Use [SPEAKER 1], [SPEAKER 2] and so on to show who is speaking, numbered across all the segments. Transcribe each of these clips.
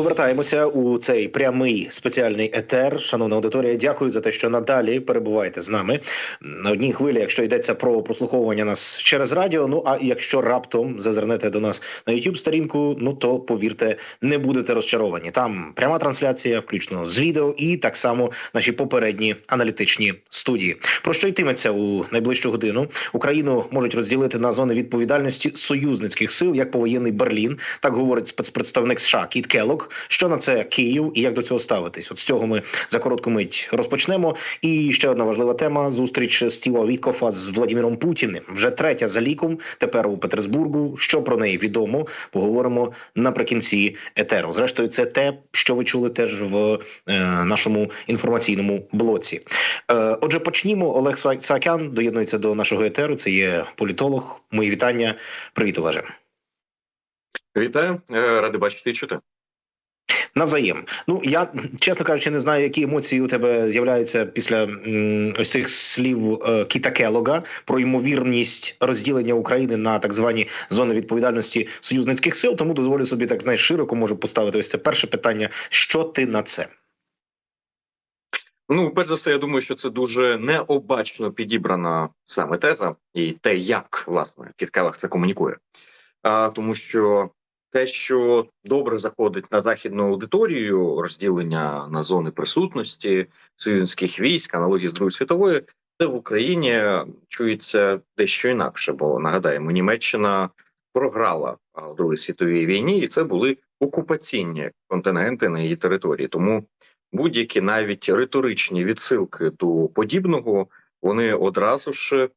[SPEAKER 1] Повертаємося у цей прямий спеціальний етер. Шановна аудиторія, дякую за те, що надалі перебуваєте з нами на одній хвилі. Якщо йдеться про прослуховування нас через радіо. Ну а якщо раптом зазирнете до нас на youtube сторінку, ну то повірте, не будете розчаровані. Там пряма трансляція, включно з відео, і так само наші попередні аналітичні студії. Про що йтиметься у найближчу годину? Україну можуть розділити на зони відповідальності союзницьких сил, як повоєнний Берлін, так говорить спецпредставник США Кіт Що на це Київ і як до цього ставитись? От з цього ми за коротку мить розпочнемо. І ще одна важлива тема: зустріч Стіва Віткофа з Владимиром Путіним. Вже третя за ліком. Тепер у Петербургу. Що про неї відомо? Поговоримо наприкінці етеру. Зрештою, це те, що ви чули теж в е, нашому інформаційному блоці. Е, отже, почнімо. Олег Са- Саакян доєднується до нашого етеру. Це є політолог. Мої вітання. Привіт, Олеже.
[SPEAKER 2] Вітаю, Е, радий бачити і чути.
[SPEAKER 1] Навзаєм. Ну я чесно кажучи, не знаю, які емоції у тебе з'являються після м, ось цих слів е, Кіта Келога про ймовірність розділення України на так звані зони відповідальності союзницьких сил. Тому дозволю собі так знаєш широко можу поставити ось це перше питання. Що ти на це?
[SPEAKER 2] Ну, перш за все, я думаю, що це дуже необачно підібрана саме теза, і те, як власне Кіт Келлах це комунікує. А, тому що те, що добре заходить на західну аудиторію, розділення на зони присутності союзницьких військ, аналогії з Другої світової, це в Україні чується дещо інакше. Бо нагадаємо, Німеччина програла у Другій світовій війні, і це були окупаційні контингенти на її території. Тому будь-які навіть риторичні відсилки до подібного, вони одразу ж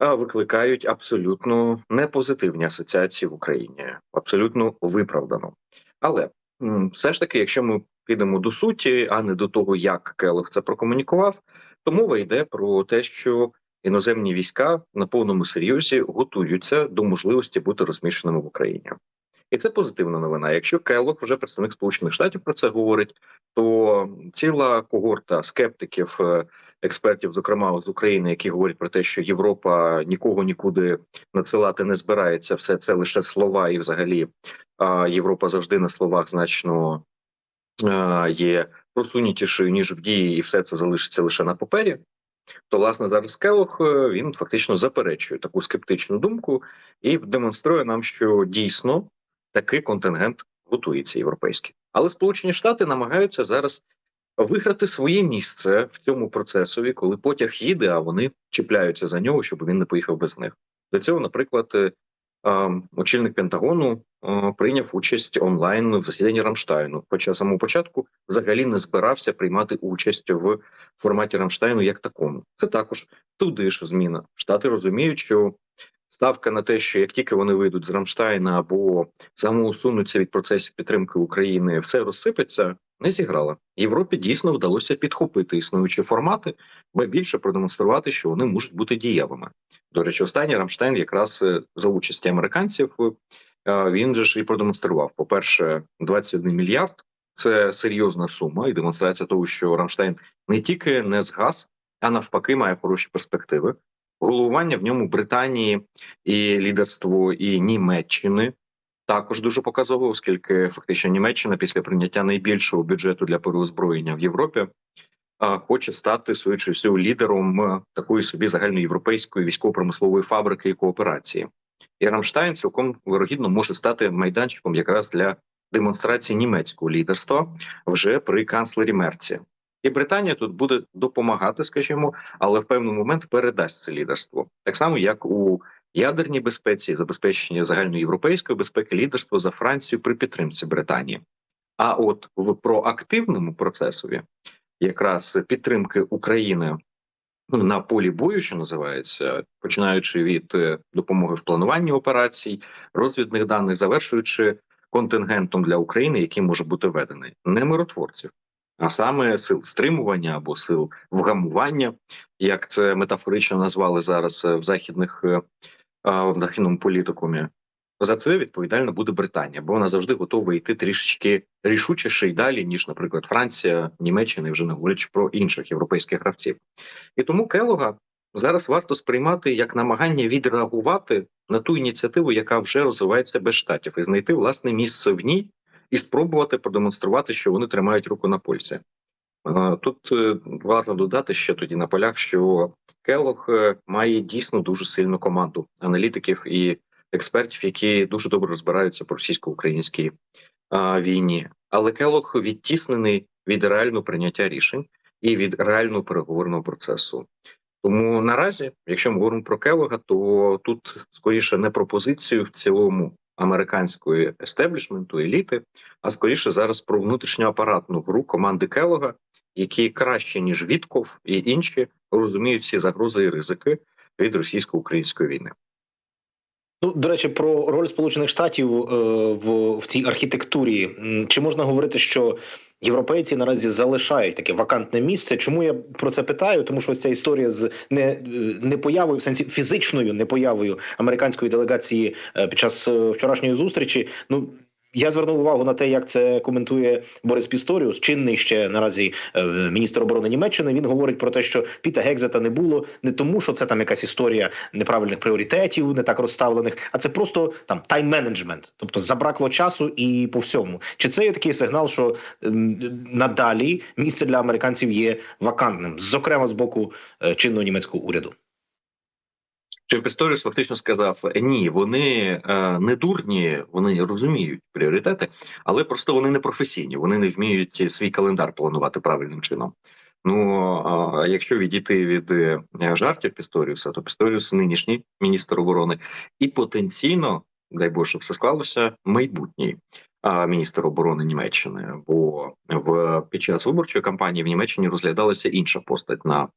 [SPEAKER 2] викликають абсолютно непозитивні асоціації в Україні, абсолютно виправдано. Але все ж таки, якщо ми підемо до суті, а не до того, як Келох це прокомунікував, то мова йде про те, що іноземні війська на повному серйозі готуються до можливості бути розміщеними в Україні. І це позитивна новина. Якщо Келлог, вже представник Сполучених Штатів, про це говорить, то ціла когорта скептиків, е, експертів, зокрема з України, які говорять про те, що Європа нікого нікуди надсилати не збирається, все це лише слова, і взагалі Європа завжди на словах значно е, є просунутішою ніж в дії, і все це залишиться лише на папері. То, власне, зараз Келох е, він фактично заперечує таку скептичну думку і демонструє нам, що дійсно такий контингент готується європейський. Але Сполучені Штати намагаються зараз виграти своє місце в цьому процесові, коли потяг їде, а вони чіпляються за нього, щоб він не поїхав без них. До цього, наприклад, е, очільник Пентагону прийняв участь онлайн в засіданні Рамштайну. Хоча самого початку взагалі не збирався приймати участь в форматі Рамштайну як такому. Це також туди ж зміна. Штати розуміють, що ставка на те, що як тільки вони вийдуть з Рамштайна або самоусунуться від процесів підтримки України, все розсипеться, не зіграла. Європі дійсно вдалося підхопити існуючі формати, бо більше продемонструвати, що вони можуть бути дієвими. До речі, останній Рамштайн, якраз е, за участі американців, е, він же ж і продемонстрував: по перше, 21 мільярд. Це серйозна сума і демонстрація того, що Рамштайн не тільки не згас, а навпаки, має хороші перспективи. Головування в ньому Британії і лідерство і Німеччини також дуже показово, оскільки фактично Німеччина після прийняття найбільшого бюджету для переозброєння в Європі хоче стати всього лідером такої собі загальноєвропейської військово-промислової фабрики і кооперації. І Рамштайн цілком вирогідно може стати майданчиком якраз для демонстрації німецького лідерства вже при канцлері Мерці. І Британія тут буде допомагати, скажімо, але в певний момент передасть це лідерство, так само як у ядерній безпеці, забезпечення загальноєвропейської безпеки, лідерство за Францію при підтримці Британії. А от в проактивному процесові, якраз підтримки України ну, на полі бою, що називається, починаючи від е, допомоги в плануванні операцій, розвідних даних, завершуючи контингентом для України, який може бути введений, не миротворців, а саме сил стримування або сил вгамування, як це метафорично назвали зараз е, в західних е, в західному політикумі. За це відповідальна буде Британія, бо вона завжди готова йти трішечки рішучіше й далі, ніж, наприклад, Франція, Німеччина, і вже не говорячи про інших європейських гравців. І тому Келога зараз варто сприймати як намагання відреагувати на ту ініціативу, яка вже розвивається без штатів, і знайти власне місце в ній, і спробувати продемонструвати, що вони тримають руку на пульсі. Тут е, варто додати ще тоді на полях, що Келох має дійсно дуже сильну команду аналітиків і експертів, які дуже добре розбираються по російсько-українській війні. Але Келох відтіснений від реального прийняття рішень і від реального переговорного процесу. Тому наразі, якщо ми говоримо про Келога, то тут скоріше не про позицію в цілому американської естеблішменту, еліти, а скоріше зараз про внутрішню апаратну гру команди Келога, які краще ніж Вітков і інші розуміють всі загрози і ризики від російсько-української війни.
[SPEAKER 1] Ну, до речі, про роль Сполучених Штатів е, в, в цій архітектурі. Чи можна говорити, що європейці наразі залишають таке вакантне місце? Чому я про це питаю? Тому що ось ця історія з не, е, не появою, в сенсі фізичною непоявою американської делегації е, під час е, вчорашньої зустрічі. Ну я звернув увагу на те, як це коментує Борис Пісторіус, чинний ще наразі е, міністр оборони Німеччини. Він говорить про те, що Піта Гекзета не було не тому, що це там якась історія неправильних пріоритетів, не так розставлених, а це просто там тайм-менеджмент, тобто забракло часу і по всьому. Чи це є такий сигнал, що ем, надалі місце для американців є вакантним, зокрема з боку е, чинного німецького уряду?
[SPEAKER 2] Чи Пісторіус фактично сказав: ні, вони е, не дурні, вони розуміють пріоритети, але просто вони не професійні, вони не вміють свій календар планувати правильним чином. Ну якщо відійти від е, жартів Пісторіуса, то Пісторіус нинішній міністр оборони і потенційно, дай Боже, щоб все склалося, майбутній міністр оборони Німеччини. Бо в під час виборчої кампанії в Німеччині розглядалася інша постать на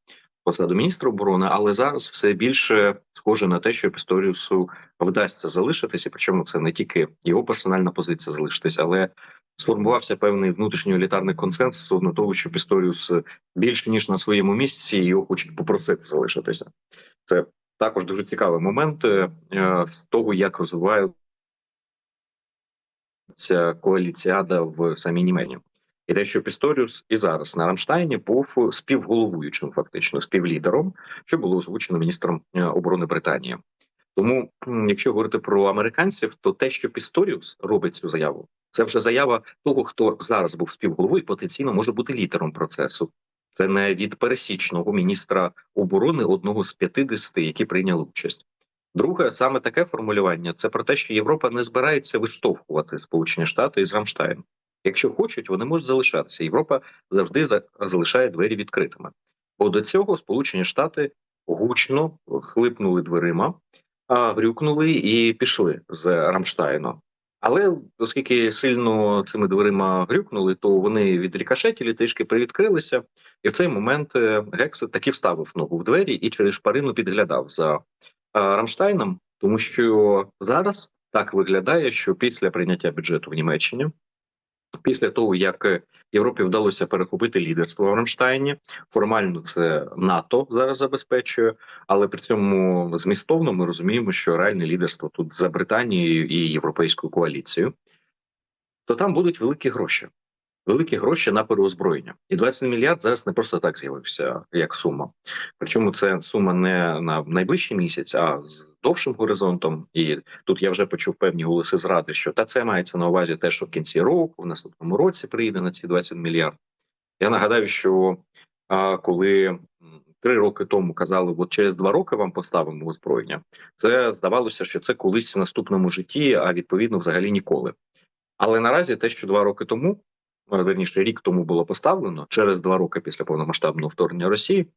[SPEAKER 2] посаду міністра оборони, але зараз все більше схоже на те, що Пісторіусу вдасться залишитися. Причому це не тільки його персональна позиція залишитися, але сформувався певний внутрішній елітарний консенсус стосовно того, що Пісторіус більше ніж на своєму місці його хочуть попросити залишитися. Це також дуже цікавий момент е, з того, як розвивається коаліціада в самій Німеччині. І те, що Пісторіус і зараз на Рамштайні був співголовуючим, фактично співлідером, що було озвучено міністром е, оборони Британії. Тому, якщо говорити про американців, то те, що Пісторіус робить цю заяву, це вже заява того, хто зараз був співголовою, потенційно може бути лідером процесу. Це не від пересічного міністра оборони одного з 50, які прийняли участь. Друге, саме таке формулювання це про те, що Європа не збирається виштовхувати Сполучені Штати із Рамштайн. Якщо хочуть, вони можуть залишатися. Європа завжди за- залишає двері відкритими. Бо до цього Сполучені Штати гучно хлипнули дверима, грюкнули і пішли з Рамштайну. Але оскільки сильно цими дверима грюкнули, то вони відрікошетілі, трішки привідкрилися, і в цей момент е, Гексет таки вставив ногу в двері і через шпарину підглядав за Рамштайном, тому що зараз так виглядає, що після прийняття бюджету в Німеччині Після того, як е, Європі вдалося перехопити лідерство в Рамштайні, формально це НАТО зараз забезпечує, але при цьому змістовно ми розуміємо, що реальне лідерство тут за Британією і європейською коаліцією, то там будуть великі гроші. Великі гроші на переозброєння, і 20 мільярд зараз не просто так з'явився як сума. Причому це сума не на найближчий місяць, а з довшим горизонтом. І тут я вже почув певні голоси зради, що та це мається на увазі те, що в кінці року, в наступному році прийде на ці 20 мільярд. Я нагадаю, що а, коли три роки тому казали, от через два роки вам поставимо озброєння, це здавалося, що це колись в наступному житті, а відповідно взагалі ніколи. Але наразі те, що два роки тому, верніше рік тому було поставлено через два роки після повномасштабного вторгнення Росії,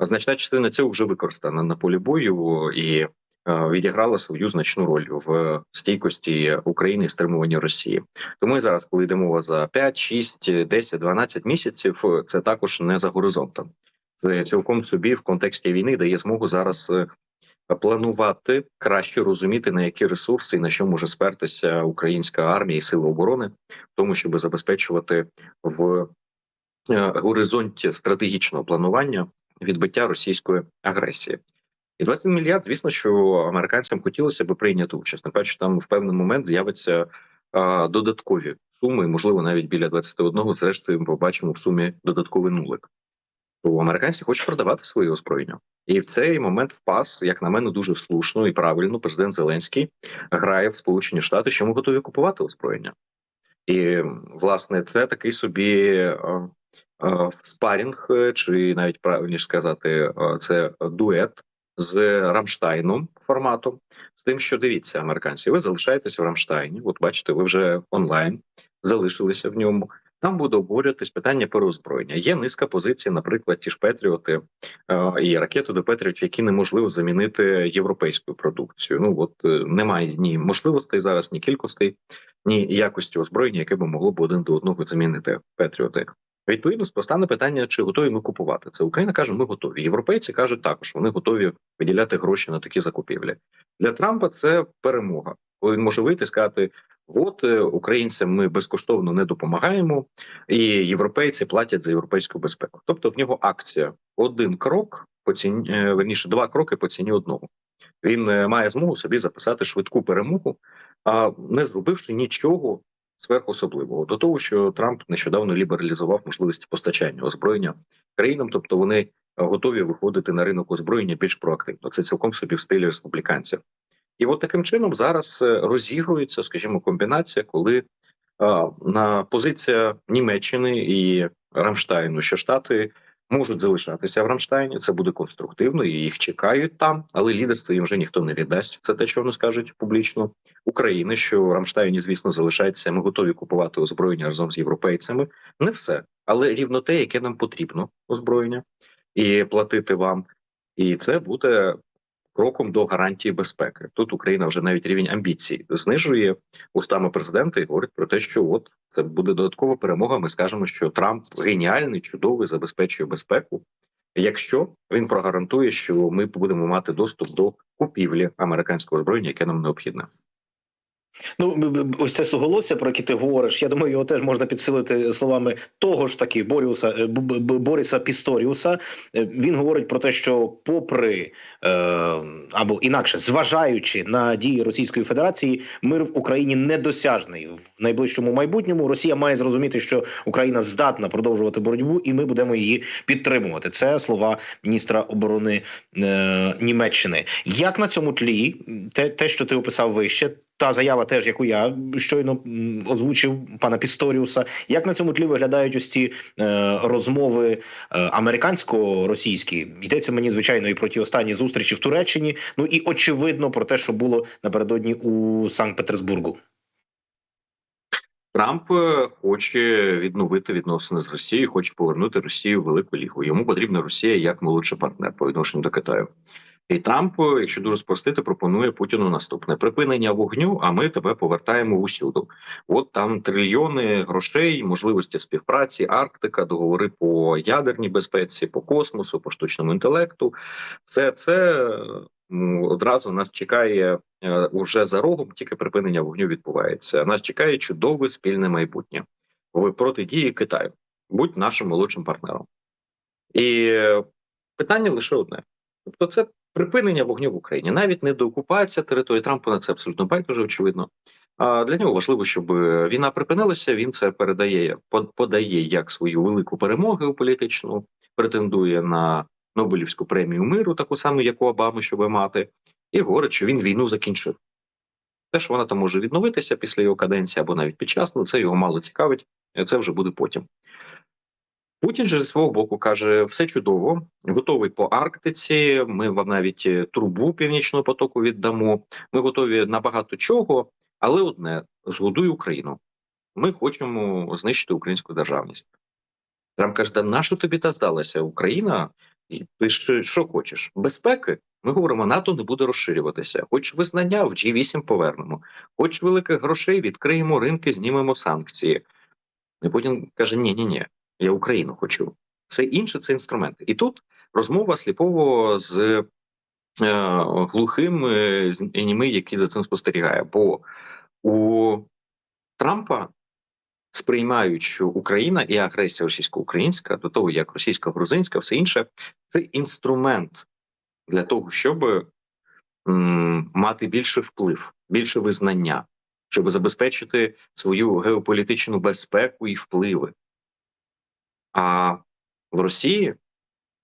[SPEAKER 2] значна частина цього вже використана на полі бою і е, відіграла свою значну роль в стійкості України і стримуванні Росії. Тому і зараз, коли йде мова за 5, 6, 10, 12 місяців, це також не за горизонтом. Це цілком собі в контексті війни дає змогу зараз е, планувати краще розуміти на які ресурси і на що може спертися українська армія і сили оборони, в тому, щоб забезпечувати в е, горизонті стратегічного планування відбиття російської агресії. І 20 мільярд, звісно, що американцям хотілося б прийняти участь. Напевно, там в певний момент з'явиться додаткові суми, можливо, навіть біля 21, Зрештою, ми побачимо в сумі додатковий нулик. То американці хочуть продавати свої озброєння. І в цей момент впас, як на мене, дуже слушно і правильно. Президент Зеленський грає в Сполучені Штати, що ми готові купувати озброєння. І власне це такий собі е, е, спарінг, е, чи навіть правильніше сказати, це дует з Рамштайном форматом. З тим, що дивіться, американці, ви залишаєтеся в Рамштайні. От бачите, ви вже онлайн залишилися в ньому. Там буде обговорюватись питання переозброєння. Є низка позицій, наприклад, ті ж Петріоти е, і ракети до Петріотів, які неможливо замінити європейською продукцією. Ну от е, немає ні можливостей зараз, ні кількостей, ні якості озброєння, яке би могло б один до одного замінити Петріоти. Відповідно, постане питання, чи готові ми купувати це. Україна каже, ми готові. Європейці кажуть також, вони готові виділяти гроші на такі закупівлі. Для Трампа це перемога. Коли він може вийти і сказати: от е, українцям ми безкоштовно не допомагаємо, і європейці платять за європейську безпеку. Тобто в нього акція один крок по ціні, е, верніше, два кроки по ціні одного. Він е, має змогу собі записати швидку перемогу, а не зробивши нічого сверхособливого. До того, що Трамп нещодавно лібералізував можливості постачання озброєння країнам, тобто вони готові виходити на ринок озброєння більш проактивно. Це цілком собі в стилі республіканців. І от таким чином зараз е, розігрується, скажімо, комбінація, коли а, на позиція Німеччини і Рамштайну, що Штати можуть залишатися в Рамштайні, це буде конструктивно, і їх чекають там, але лідерство їм вже ніхто не віддасть. Це те, що вони скажуть публічно України, що в Рамштайні, звісно, залишається. Ми готові купувати озброєння разом з європейцями. Не все, але рівно те, яке нам потрібно озброєння, і платити вам. І це буде кроком до гарантії безпеки. Тут Україна вже навіть рівень амбіцій знижує устами президента і говорить про те, що от це буде додаткова перемога. Ми скажемо, що Трамп геніальний, чудовий, забезпечує безпеку. Якщо він прогарантує, що ми будемо мати доступ до купівлі американського озброєння, яке нам необхідне.
[SPEAKER 1] Ну ось це суголосся, про яке ти говориш. Я думаю, його теж можна підсилити словами того ж таки Боріуса е, Б- Б- Б- Боріса Пісторіуса. Е, Він говорить про те, що, попри е, або інакше, зважаючи на дії Російської Федерації, мир в Україні недосяжний в найближчому майбутньому. Росія має зрозуміти, що Україна здатна продовжувати боротьбу, і ми будемо її підтримувати. Це слова міністра оборони Німеччини. Як на цьому тлі, те, те, що ти описав вище, та заява, теж яку я щойно озвучив пана Пісторіуса. Як на цьому тлі виглядають ось ці е, розмови е, американсько-російські? Йдеться мені звичайно і про ті останні зустрічі в Туреччині. Ну і очевидно про те, що було напередодні у Санкт-Петербургу.
[SPEAKER 2] Трамп е, хоче відновити відносини з Росією, хоче повернути Росію в велику лігу. Йому потрібна Росія як молодший партнер по відношенню до Китаю. І Трамп, якщо дуже спростити, пропонує Путіну наступне припинення вогню. А ми тебе повертаємо усюду. От там трильйони грошей, можливості співпраці, Арктика, договори по ядерній безпеці, по космосу, по штучному інтелекту. Все це одразу нас чекає е, уже за рогом. Тільки припинення вогню відбувається. Нас чекає чудове спільне майбутнє в протидії Китаю. Будь нашим молодшим партнером. І е, питання лише одне: тобто, це припинення вогню в Україні, навіть не деокупація території Трампа на це абсолютно байдуже, очевидно. А для нього важливо, щоб війна припинилася. Він це передає, подає як свою велику перемогу політичну, претендує на Нобелівську премію миру, таку саму, як у Обами, щоб мати, і говорить, що він війну закінчив. Те, що вона там може відновитися після його каденції або навіть під час, ну це його мало цікавить. Це вже буде потім. Путін же зі свого боку каже: все чудово, готовий по Арктиці. Ми вам навіть е, трубу північного потоку віддамо. Ми готові на багато чого, але одне згодуй Україну. Ми хочемо знищити українську державність. Трамп каже: да нащо тобі та здалася Україна? І ти ж що хочеш? Безпеки? Ми говоримо, НАТО не буде розширюватися. Хоч визнання в G8 повернемо, хоч великих грошей відкриємо ринки, знімемо санкції. І Путін каже: ні, ні, ні, я Україну хочу. Все інше це інструменти. І тут розмова сліпово з е, глухим е, з і німий, який за цим спостерігає. Бо у Трампа сприймають, що Україна і агресія російсько-українська, до того як російсько-грузинська, все інше, це інструмент для того, щоб м, мати більше вплив, більше визнання, щоб забезпечити свою геополітичну безпеку і впливи. А в Росії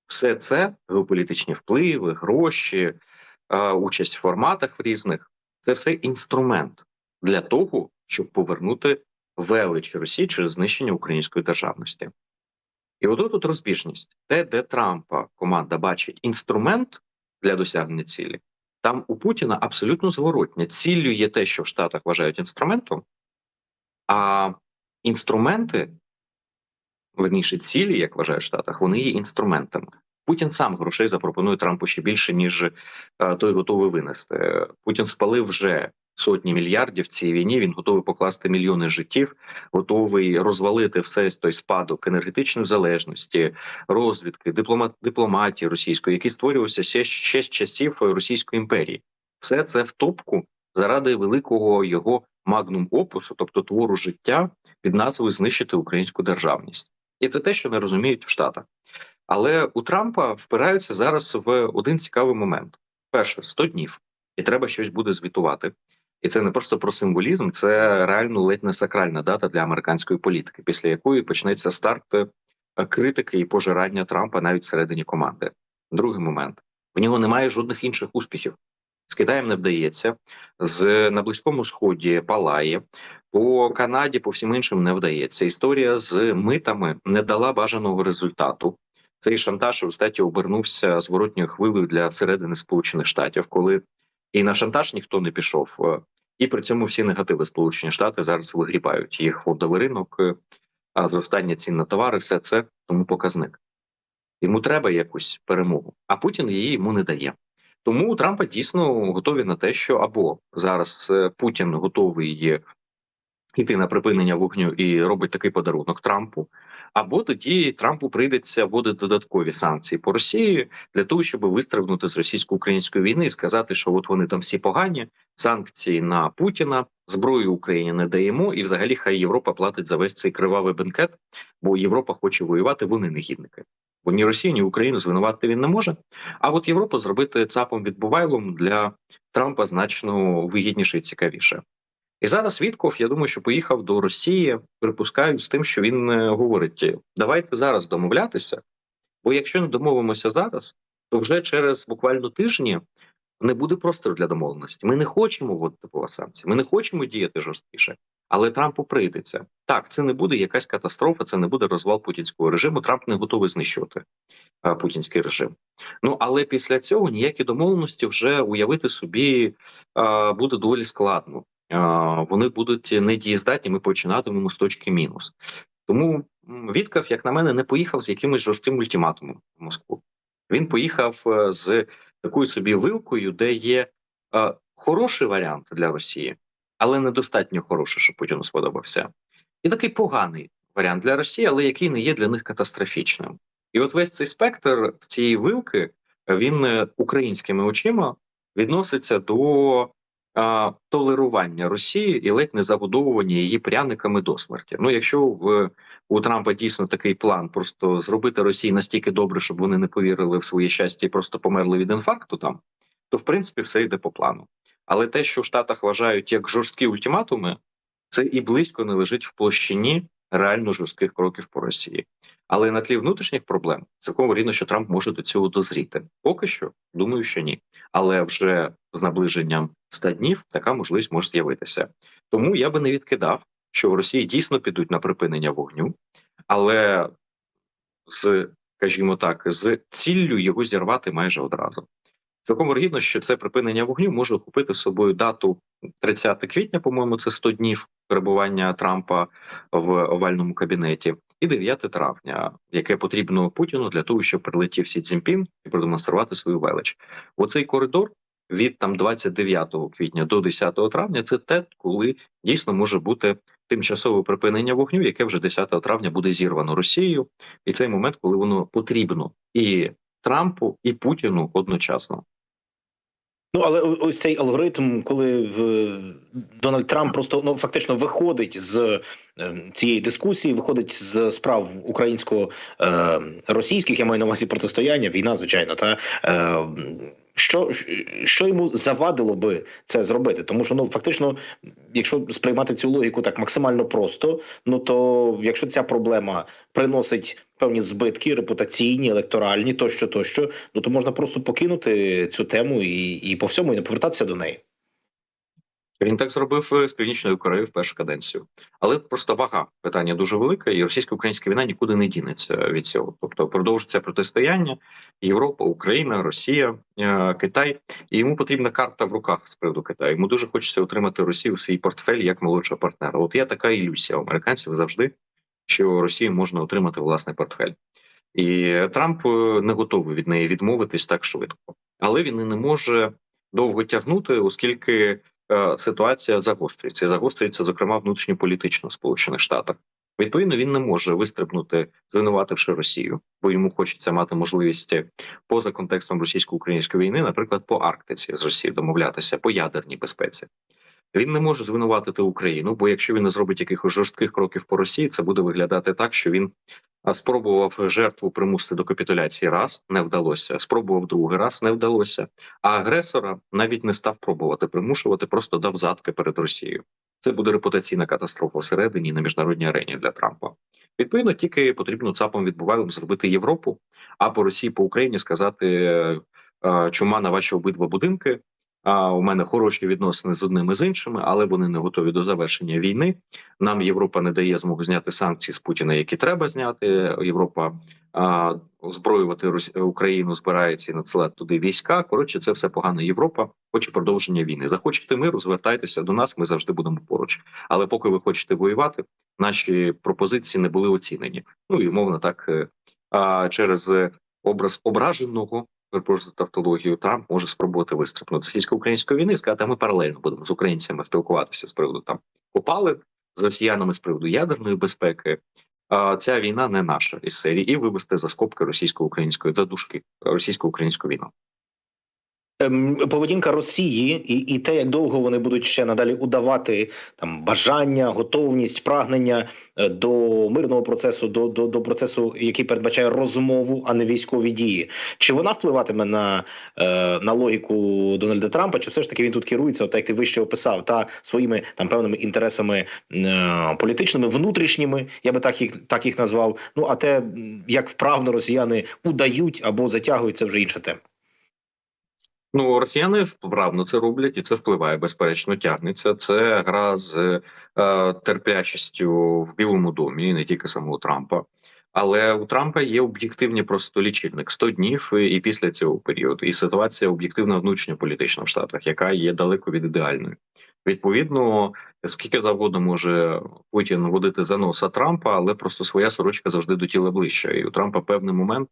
[SPEAKER 2] все це геополітичні впливи, гроші, участь в форматах в різних це все інструмент для того, щоб повернути велич Росії через знищення української державності. І от тут розбіжність. Те, де Трампа команда бачить інструмент для досягнення цілі, там у Путіна абсолютно зворотня. Ціллю є те, що в Штатах вважають інструментом, а інструменти, верніше, цілі, як вважають в Штатах, вони є інструментами. Путін сам грошей запропонує Трампу ще більше, ніж е, той готовий винести. Путін спалив вже сотні мільярдів цій війні. Він готовий покласти мільйони життів, готовий розвалити все той спадок енергетичної залежності, розвідки, дипломат, дипломатії російської, який створювався ще, ще з часів Російської імперії. Все це в топку заради великого його магнум опусу, тобто твору життя під назвою знищити українську державність, і це те, що не розуміють в Штатах. Але у Трампа впираються зараз в один цікавий момент: перше 100 днів, і треба щось буде звітувати. І це не просто про символізм, це реально ледь не сакральна дата для американської політики, після якої почнеться старт е, критики і пожирання Трампа навіть всередині команди. Другий момент: в нього немає жодних інших успіхів. З Китаєм не вдається, з на близькому сході палає, по Канаді, по всім іншим не вдається. Історія з митами не дала бажаного результату. Цей шантаж у статі обернувся зворотньою хвилею для середини Сполучених Штатів, коли і на шантаж ніхто не пішов, е, і при цьому всі негативи Сполучені Штати зараз вигрібають їх фондовий ринок, е, а зростання цін на товари, все це тому показник. Йому треба якусь перемогу, а Путін її йому не дає. Тому Трампа дійсно готові на те, що або зараз е, Путін готовий йти на припинення вогню і робить такий подарунок Трампу, або тоді Трампу прийдеться вводити додаткові санкції по Росії для того, щоб вистрибнути з російсько-української війни і сказати, що от вони там всі погані, санкції на Путіна, зброю Україні не даємо, і взагалі хай Європа платить за весь цей кривавий бенкет, бо Європа хоче воювати, вони негідники. Бо ні Росію, ні Україну звинуватити він не може. А от Європу зробити цапом відбувайлом для Трампа значно вигідніше і цікавіше. І зараз Вітков, я думаю, що поїхав до Росії, припускаю з тим, що він е, говорить: давайте зараз домовлятися, бо якщо не домовимося зараз, то вже через буквально тижні не буде простору для домовленості. Ми не хочемо вводити по санкції, ми не хочемо діяти жорсткіше, але Трампу прийдеться. Так, це не буде якась катастрофа, це не буде розвал путінського режиму. Трамп не готовий знищувати а, путінський режим. Ну але після цього ніякі домовленості вже уявити собі а, буде доволі складно вони будуть недієздатні, ми починатимемо з точки мінус. Тому Віткав, як на мене, не поїхав з якимось жорстким ультиматумом в Москву. Він поїхав е, з такою собі вилкою, де є е, хороший варіант для Росії, але недостатньо хороший, щоб Путіну сподобався. І такий поганий варіант для Росії, але який не є для них катастрофічним. І от весь цей спектр цієї вилки він е, українськими очима відноситься до толерування Росії і ледь не загодовування її пряниками до смерті. Ну, якщо в у Трампа дійсно такий план, просто зробити Росії настільки добре, щоб вони не повірили в своє щастя і просто померли від інфаркту, там то в принципі все йде по плану. Але те, що в Штатах вважають як жорсткі ультиматуми, це і близько не лежить в площині реально жорстких кроків по Росії. Але на тлі внутрішніх проблем цілком вірно, що Трамп може до цього дозріти. Поки що думаю, що ні. Але вже з наближенням 100 днів така можливість може з'явитися. Тому я би не відкидав, що в Росії дійсно підуть на припинення вогню, але з, скажімо так, з ціллю його зірвати майже одразу. Цілком вірогідно, що це припинення вогню може охопити собою дату 30 квітня, по-моєму, це 100 днів перебування Трампа в овальному кабінеті, і 9 травня, яке потрібно Путіну для того, щоб прилетів Сі Цзіньпін і продемонструвати свою велич. Оцей коридор від там 29 квітня до 10 травня. Це те, коли дійсно може бути тимчасове припинення вогню, яке вже 10 травня буде зірвано Росією, і цей момент, коли воно потрібно і Трампу, і Путіну одночасно.
[SPEAKER 1] Ну, але ось цей алгоритм, коли в Дональд Трамп просто ну фактично виходить з цієї дискусії, виходить з справ українсько-російських, я маю на увазі протистояння, війна, звичайно, та е, що, що йому завадило би це зробити? Тому що ну фактично, якщо сприймати цю логіку так максимально просто, ну то якщо ця проблема приносить певні збитки, репутаційні, електоральні, тощо, тощо, ну то можна просто покинути цю тему і, і по всьому і не повертатися до неї.
[SPEAKER 2] Він так зробив е, з північною Кореєю в першу каденцію, але просто вага питання дуже велика, і російсько-українська війна нікуди не дінеться від цього. Тобто продовжиться протистояння Європа, Україна, Росія, е, Китай, і йому потрібна карта в руках з приводу Китаю. Йому дуже хочеться отримати Росію у свій портфель як молодшого партнера. От є така ілюзія у американців завжди, що Росію можна отримати власний портфель. І Трамп е, не готовий від неї відмовитись так швидко, але він і не може довго тягнути, оскільки ситуація загострюється. і Загострюється, зокрема, внутрішньополітично в Сполучених Штатах. Відповідно, він не може вистрибнути, звинувативши Росію, бо йому хочеться мати можливість поза контекстом російсько-української війни, наприклад, по Арктиці з Росією домовлятися по ядерній безпеці. Він не може звинуватити Україну, бо якщо він не зробить якихось жорстких кроків по Росії, це буде виглядати так, що він спробував жертву примусити до капітуляції раз, не вдалося. Спробував другий раз, не вдалося. А агресора навіть не став пробувати примушувати, просто дав задки перед Росією. Це буде репутаційна катастрофа всередині на міжнародній арені для Трампа. Відповідно, тільки потрібно цапом відбувалим зробити Європу, а по Росії, по Україні сказати е, чума на ваші обидва будинки. А у мене хороші відносини з одними з іншими, але вони не готові до завершення війни. Нам Європа не дає змогу зняти санкції з Путіна, які треба зняти. Європа а, озброювати Україну збирається і надсилати туди війська. Коротше, це все погано. Європа хоче продовження війни. Захочете миру, звертайтеся до нас. Ми завжди будемо поруч. Але поки ви хочете воювати, наші пропозиції не були оцінені. Ну і мовно так е, а, через образ ображеного. Перепрошую за тавтологію, Трамп може спробувати вистрибнути з російсько-української війни сказати, ми паралельно будемо з українцями спілкуватися з приводу там попали з росіянами з приводу ядерної безпеки. А ця війна не наша із серії, і вивести за скобки російсько-української за дужки російсько-українську війну.
[SPEAKER 1] Ем, Поведінка Росії і, і те, як довго вони будуть ще надалі удавати там бажання, готовність, прагнення е, до мирного процесу, до, до, до процесу, який передбачає розмову, а не військові дії. Чи вона впливатиме на, е, на логіку Дональда Трампа? Чи все ж таки він тут керується, от як ти вище описав, та своїми там певними інтересами е, політичними, внутрішніми, я би так їх так їх назвав. Ну а те, як вправно росіяни удають або затягують, це вже інша тема.
[SPEAKER 2] Ну, росіяни вправно це роблять, і це впливає, безперечно, тягнеться. Це гра з е, терплячістю в Білому домі, не тільки самого Трампа. Але у Трампа є об'єктивні просто лічильник 100 днів і, після цього періоду. І ситуація об'єктивна внутрішньополітична в Штатах, яка є далеко від ідеальної. Відповідно, скільки завгодно може Путін водити за носа Трампа, але просто своя сорочка завжди до тіла ближче. І у Трампа певний момент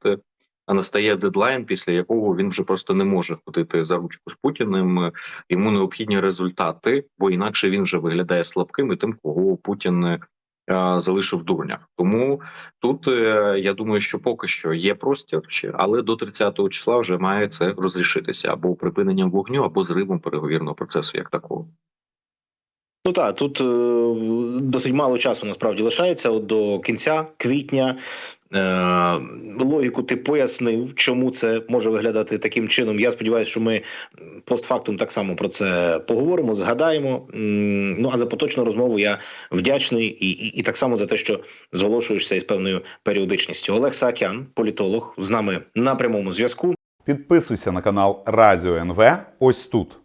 [SPEAKER 2] а настає дедлайн, після якого він вже просто не може ходити за ручку з Путіним. Йому необхідні результати, бо інакше він вже виглядає слабким і тим, кого Путін е, залишив дурнях. Тому тут е, я думаю, що поки що є простір, але до 30-го числа вже має це розрішитися або припиненням вогню, або зривом переговірного процесу, як такого.
[SPEAKER 1] Ну так, тут е, досить мало часу насправді лишається от до кінця квітня. Е, логіку ти пояснив, чому це може виглядати таким чином. Я сподіваюся, що ми постфактум так само про це поговоримо, згадаємо. Ну а за поточну розмову я вдячний і, і, і так само за те, що зголошуєшся із певною періодичністю. Олег Саакян, політолог, з нами на прямому зв'язку.
[SPEAKER 3] Підписуйся на канал Радіо НВ ось тут.